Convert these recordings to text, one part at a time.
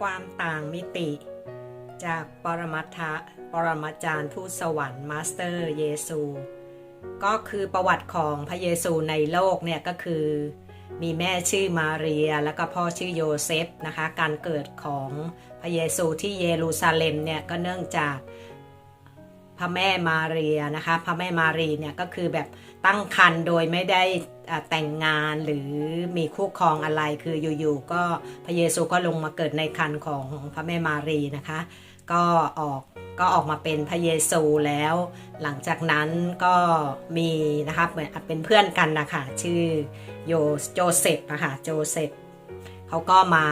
ความต่างมิติ จากปรมัตถะปรมาจารย์ทูตสวรรค์มาสเตอร์เยซู ก็คือประวัติของพระเยซูในโลกเนี่ยก็คือ มีแม่ชื่อมาเรีย แล้วก็พ่อชื่อโยเซฟนะคะ การเกิดของพระเยซูที่เยรูซาเล็มเนี่ยก็เนื่องจากพระแม่มาเรียนะคะ พระแม่มารีเนี่ยก็คือแบบตั้งครรภ์โดยไม่ได้ แต่งงานหรือมีคู่ครองอะไรคืออยู่ๆก็พระเยซูก็ลงมาเกิดในครรภ์ของพระแม่มารีนะคะ ก็ออกก็ออกมาเป็นพระเยซูแล้ว หลังจากนั้นก็มีนะคะเหมือนเป็นเพื่อนกันนะคะชื่อโยโจเซฟนะคะโจเซฟเขาก็มา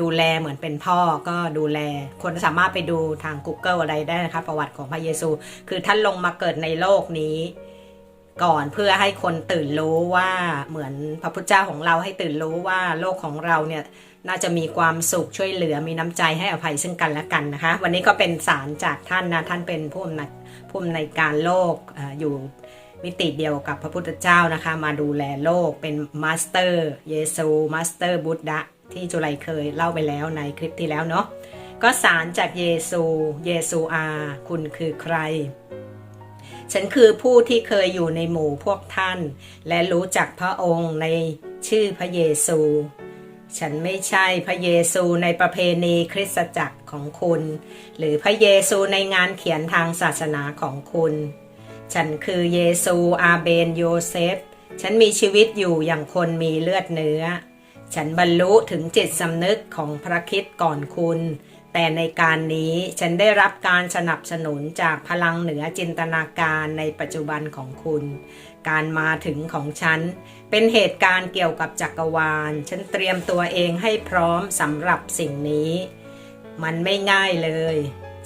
ดูแลเหมือนเป็นพ่อก็ดูแล คนสามารถไปดูทาง Google อะไรได้นะคะ ประวัติของพระเยซู คือท่านลงมาเกิดในโลกนี้ ก่อนเพื่อให้คนตื่นรู้ว่าเหมือนพระพุทธเจ้าของเราให้ตื่นรู้ว่าโลกของเราเนี่ยน่าจะมีความสุขช่วยเหลือมีน้ำใจให้อภัยซึ่งกันและกันนะคะ วันนี้ก็เป็นสารจากท่านนะท่านเป็นผู้อำนวยผู้อำนวยการโลกออยู่มิติเดียวกับพระพุทธเจ้านะคะ มาดูแลโลกเป็นมาสเตอร์เยซูมาสเตอร์บุตดะที่จุไลเคยเล่าไปแล้วในคลิปที่แล้วเนาะก็สารจากเยซู เยซูอา คุณคือใคร ฉันคือผู้ที่เคยอยู่ในหมู่พวกท่าน และรู้จักพระองค์ในชื่อพระเยซู ฉันไม่ใช่พระเยซูในประเพณีคริสตจักรของคุณ หรือพระเยซูในงานเขียนทางศาสนาของคุณ ฉันคือเยซูอาเบนโยเซฟ ฉันมีชีวิตอยู่อย่างคนมีเลือดเนื้อ ฉันบรรลุถึงจิตสำนึกของพระคิดก่อนคุณ แต่ในการนี้ฉันได้รับการสนับสนุนจากพลังเหนือจินตนาการในปัจจุบันของคุณ การมาถึงของฉัน เป็นเหตุการณ์เกี่ยวกับจักรวาล ฉันเตรียมตัวเองให้พร้อมสำหรับสิ่งนี้ มันไม่ง่ายเลย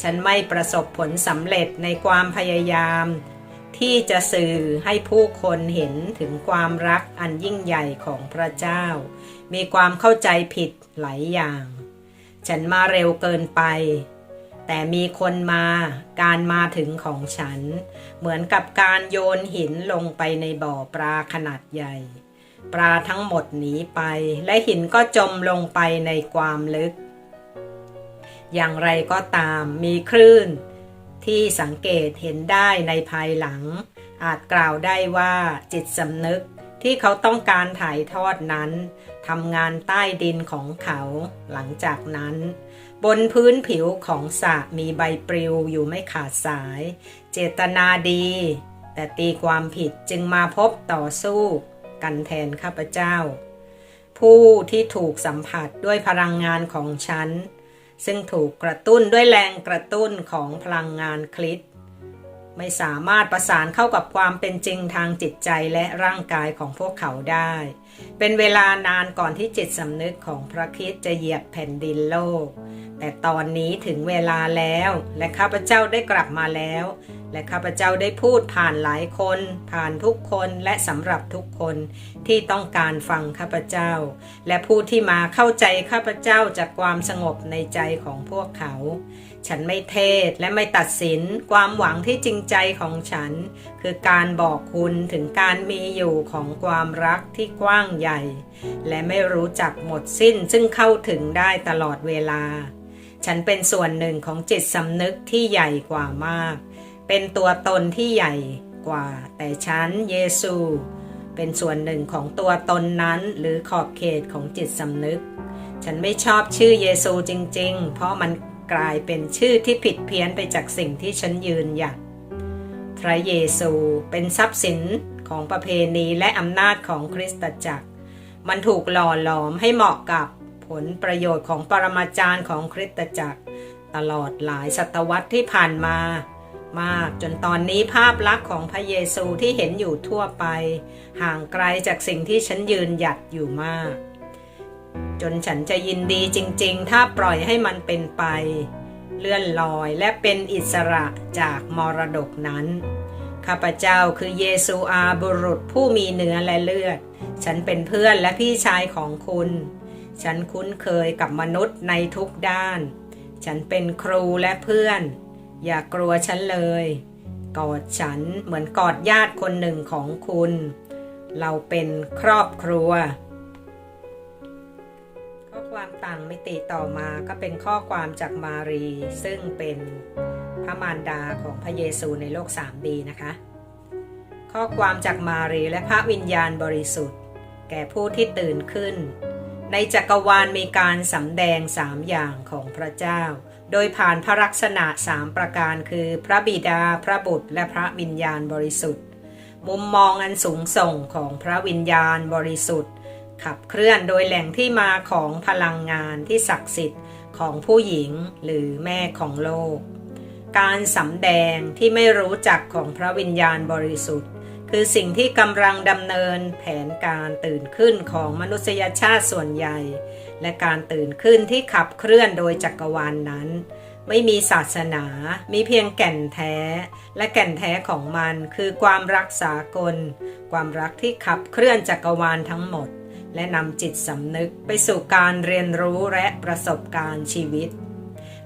ฉันไม่ประสบผลสำเร็จในความพยายาม ที่จะสื่อให้ผู้คนเห็นถึงความรักอันยิ่งใหญ่ของพระเจ้า มีความเข้าใจผิดหลายอย่าง ฉันมาเร็วเกินไป แต่มีคนมาการมาถึงของฉัน เหมือนกับการโยนหินลงไปในบ่อปลาขนาดใหญ่ ปลาทั้งหมดหนีไป และหินก็จมลงไปในความลึก อย่างไรก็ตามมีคลื่น ที่สังเกตเห็นได้ในภายหลัง อาจกล่าวได้ว่าจิตสำนึกที่เขาต้องการถ่ายทอดนั้น ทำงานใต้ดินของเขาหลังจากนั้น บนพื้นผิวของสระมีใบปลิวอยู่ไม่ขาดสาย เจตนาดี แต่ตีความผิดจึงมาพบต่อสู้กันแทนข้าพเจ้า ผู้ที่ถูกสัมผัสด้วยพลังงานของฉัน ซึ่งถูกกระตุ้นด้วยแรงกระตุ้นของพลังงานคลิต ไม่สามารถประสานเข้ากับความเป็นจริงทางจิตใจและร่างกายของพวกเขาได้ เป็นเวลานานก่อนที่จิตสำนึกของพระคริสต์จะเหยียบแผ่นดินโลก แต่ตอนนี้ถึงเวลาแล้ว และข้าพเจ้าได้กลับมาแล้ว และข้าพเจ้าได้พูดผ่านหลายคน ผ่านทุกคนและสำหรับทุกคนที่ต้องการฟังข้าพเจ้า และผู้ที่มาเข้าใจข้าพเจ้าจากความสงบในใจของพวกเขา ฉันไม่เทศและไม่ตัดสินความหวังที่จริงใจของฉัน คือการบอกคุณถึงการมีอยู่ของความรักที่กว้างใหญ่ และไม่รู้จักหมดสิ้นซึ่งเข้าถึงได้ตลอดเวลา ฉันเป็นส่วนหนึ่งของจิตสำนึกที่ใหญ่กว่ามาก เป็นตัวตนที่ใหญ่กว่า แต่ฉันเยซู เป็นส่วนหนึ่งของตัวตนนั้นหรือขอบเขตของจิตสำนึก ฉันไม่ชอบชื่อเยซูจริง ๆ เพราะมัน กลายเป็นชื่อที่ผิดเพี้ยนไปจากสิ่งที่ฉันยืนหยัดพระเยซูเป็นทรัพย์สินของประเพณีและอำนาจของคริสตจักร มันถูกหล่อหลอมให้เหมาะกับผลประโยชน์ของปรมาจารย์ของคริสตจักร ตลอดหลายศตวรรษที่ผ่านมา มากจนตอนนี้ภาพลักษณ์ของพระเยซูที่เห็นอยู่ทั่วไป ห่างไกลจากสิ่งที่ฉันยืนหยัดอยู่มาก จนฉันจะยินดีจริง ๆ ถ้าปล่อยให้มันเป็นไป เลื่อนลอยและเป็นอิสระจากมรดกนั้น ข้าพเจ้าคือเยซูอาบุรุษผู้มีเนื้อและเลือด ฉันเป็นเพื่อนและพี่ชายของคุณ ฉันคุ้นเคยกับมนุษย์ในทุกด้าน ฉันเป็นครูและเพื่อน อย่ากลัวฉันเลย กอดฉันเหมือนกอดญาติคนหนึ่งของคุณ เราเป็นครอบครัว ความต่างมิติต่อมาก็เป็นข้อความจากมารี ซึ่งเป็นพระมารดาของพระเยซูในโลก 3D นะคะ ข้อความจากมารีและพระวิญญาณบริสุทธิ์ แก่ผู้ที่ตื่นขึ้น ในจักรวาลมีการสำแดงสามอย่างของพระเจ้า โดยผ่านพระลักษณะสามประการคือ พระบิดาพระบุตร และพระวิญญาณบริสุทธิ์ มุมมองอันสูงส่งของพระวิญญาณบริสุทธิ์ ขับเคลื่อนโดยแหล่งที่มาของพลังงานที่ศักดิ์สิทธิ์ของผู้หญิงหรือแม่ของโลก การสำแดงที่ไม่รู้จักของพระวิญญาณบริสุทธิ์ คือสิ่งที่กำลังดำเนินแผนการตื่นขึ้นของมนุษยชาติส่วนใหญ่ และการตื่นขึ้นที่ขับเคลื่อนโดยจักรวาลนนั้น ไม่มีศาสนา มีเพียงแก่นแท้ และแก่นแท้ของมันคือความรักษากล ความรักที่ขับเคลื่อนจักรวาลทั้งหมด และนำจิตสำนึกไปสู่การเรียนรู้และประสบการณ์ชีวิต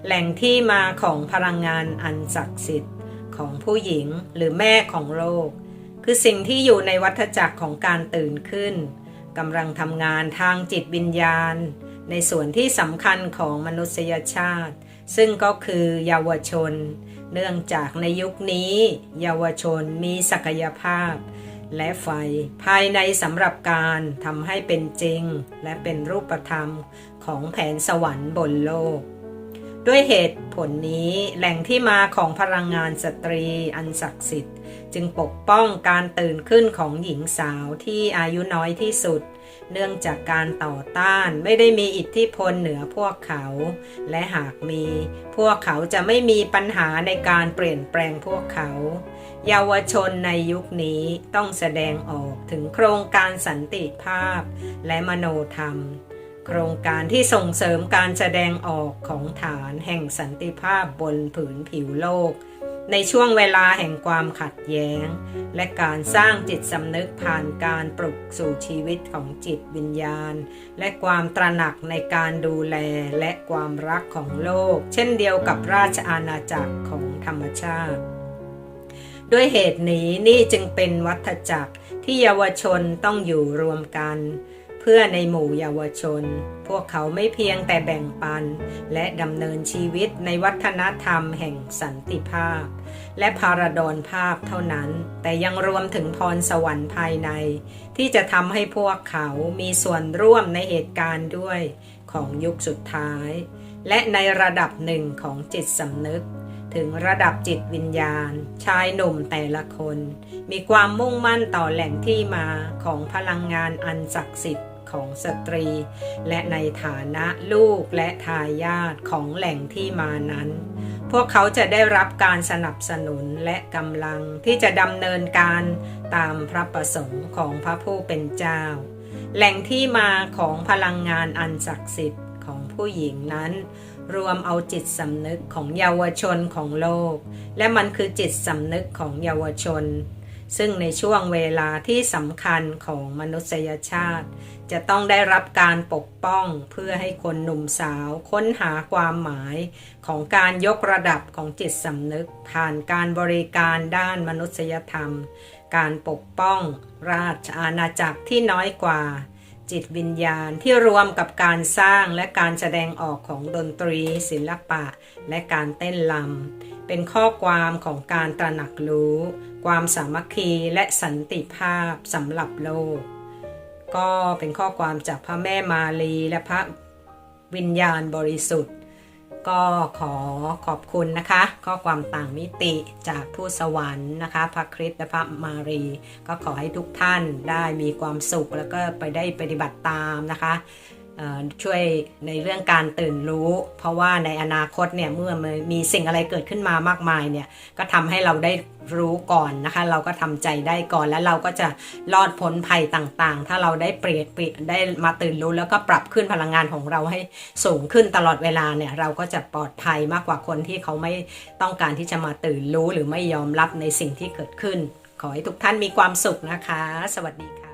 แหล่งที่มาของพลังงานอันศักดิ์สิทธิ์ของผู้หญิงหรือแม่ของโลก คือสิ่งที่อยู่ในวัฏจักรของการตื่นขึ้นกำลังทำงานทางจิตวิญญาณ ในส่วนที่สำคัญของมนุษยชาติ ซึ่งก็คือเยาวชน เนื่องจากในยุคนี้ เยาวชนมีศักยภาพ และไฟ ภายในสำหรับการทำให้เป็นจริง และเป็นรูปธรรมของแผนสวรรค์บนโลก ด้วยเหตุผลนี้แหล่งที่มาของพลังงานสตรีอันศักดิ์สิทธิ์ จึงปกป้องการตื่นขึ้นของหญิงสาวที่อายุน้อยที่สุด เนื่องจากการต่อต้านไม่ได้มีอิทธิพลเหนือพวกเขา และหากมี พวกเขาจะไม่มีปัญหาในการเปลี่ยนแปลงพวกเขา เยาวชนในยุคนี้ต้องแสดงออกถึงโครงการสันติภาพและมโนธรรม โครงการที่ส่งเสริมการแสดงออกของฐานแห่งสันติภาพบนผืนผิวโลก ในช่วงเวลาแห่งความขัดแย้ง และการสร้างจิตสำนึกผ่านการปลุกสู่ชีวิตของจิตวิญญาณ และความตระหนักในการดูแลและความรักของโลก เช่นเดียวกับราชอาณาจักรของธรรมชาติ ด้วยเหตุนี้นี่จึงเป็นวัฏจักรที่เยาวชนต้องอยู่รวมกัน เพื่อในหมู่เยาวชน พวกเขาไม่เพียงแต่แบ่งปัน และดำเนินชีวิตในวัฒนธรรมแห่งสันติภาพ และพาราดอนภาพเท่านั้น แต่ยังรวมถึงพรสวรรค์ภายใน ที่จะทำให้พวกเขามีส่วนร่วมในเหตุการณ์ด้วยของยุคสุดท้าย และในระดับหนึ่งของจิตสำนึก ถึงระดับจิตวิญญาณ ชายหนุ่มแต่ละคน มีความมุ่งมั่นต่อแหล่งที่มาของพลังงานอันศักดิ์สิทธิ์ของสตรี และในฐานะลูกและทายาทของแหล่งที่มานั้น พวกเขาจะได้รับการสนับสนุนและกำลังที่จะดำเนินการตามพระประสงค์ของพระผู้เป็นเจ้า แหล่งที่มาของพลังงานอันศักดิ์สิทธิ์ ผู้หญิงนั้น รวมเอาจิตสำนึกของเยาวชนของโลก และมันคือจิตสำนึกของเยาวชน ซึ่งในช่วงเวลาที่สำคัญของมนุษยชาติ จะต้องได้รับการปกป้องเพื่อให้คนหนุ่มสาวค้นหาความหมายของการยกระดับของจิตสำนึก ผ่านการบริการด้านมนุษยธรรม การปกป้อง ราชอาณาจักรที่น้อยกว่า จิตวิญญาณที่รวมกับการสร้างและการแสดงออกของดนตรี ศิลปะ และการเต้นลำเป็นข้อความของการตระหนักรู้ ความสามัคคีและสันติภาพสำหรับโลก ก็เป็นข้อความจากพระแม่มารีและพระวิญญาณบริสุทธิ์ ก็ขอขอบคุณนะคะ ข้อความต่างมิติจากผู้สวรรค์นะคะ พระคริสต์และพระมารี ก็ขอให้ทุกท่านได้มีความสุขแล้วก็ไปได้ปฏิบัติตามนะคะ ช่วยในเรื่องการตื่นรู้ เพราะว่าในอนาคตเนี่ยเมื่อมีสิ่งอะไรเกิดขึ้นมามากมายเนี่ยก็ทำให้เราได้รู้ก่อนนะคะ เราก็ทำใจได้ก่อนแล้วเราก็จะรอดพ้นภัยต่างๆ ถ้าเราได้เปลี่ยนเปลี่ยนได้มาตื่นรู้แล้วก็ปรับขึ้นพลังงานของเราให้สูงขึ้นตลอดเวลาเนี่ยเราก็จะปลอดภัยมากกว่าคนที่เขาไม่ต้องการที่จะมาตื่นรู้หรือไม่ยอมรับในสิ่งที่เกิดขึ้น ขอให้ทุกท่านมีความสุขนะคะ สวัสดีค่ะ